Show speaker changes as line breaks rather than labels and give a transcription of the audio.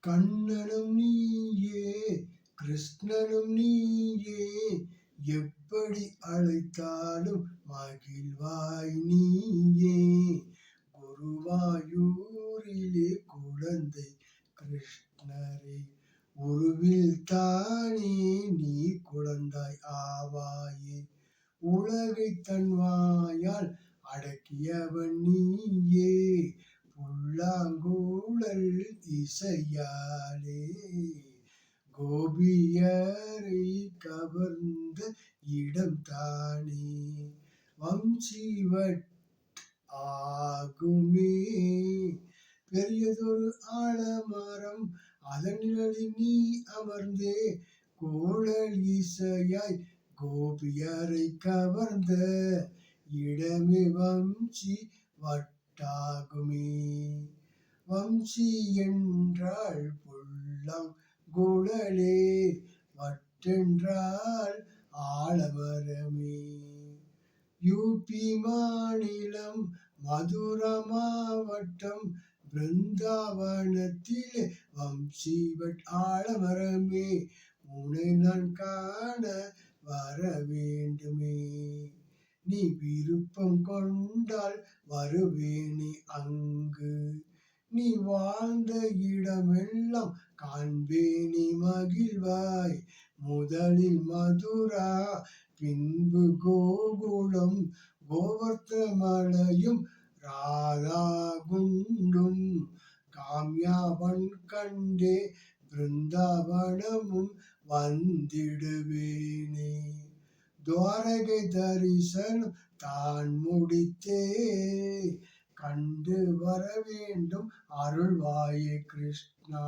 கண்ணனும் நீயே கிருஷ்ணனும் நீயே எப்படி அழைத்தாலும் மகிழ்வாய் நீயே. குருவாயூரிலே குழந்தை கிருஷ்ணரே உருவில் தானே நீ குழந்தாய் ஆவாயே. உலகை தன்வாயால் அடக்கியவன் நீயே. இசையாலே கோபியரை கவர்ந்த இடம் தானே? வம்சிவட் ஆகுமே? பெரியதொரு ஆழமரம் அதன் நிழலில் நீ அமர்ந்தே. கோழல் இசையாய் கோபியரை கவர்ந்த இடமே வம்சி வட்டாகுமே வம்சி என்றாள் புள்ளம் குழலே வட்டென்றால் ஆளவரமே யூபி மாநிலம் மதுர மாவட்டம் பிருந்தாவனத்திலே வம்சிவட் ஆலமரமே உனை நான் காண வர வேண்டுமே நீ விருப்பம் கொண்டால் வருவேனே அங்கு. நீ வாழ்ந்த இடமெல்லாம் காண்பேனி மகிழ்வாய். முதலில் மதுரா பின்பு கோகுலம் கோவர்த்தமலையும் ராதா குண்டும் காம்யாவன் கண்டே பிருந்தாவனமும் வந்திடுவேனே. துவாரகை தரிசனம் தான் முடித்தே. கண்டு வர வேண்டும். அருள்வாயே கிருஷ்ணா.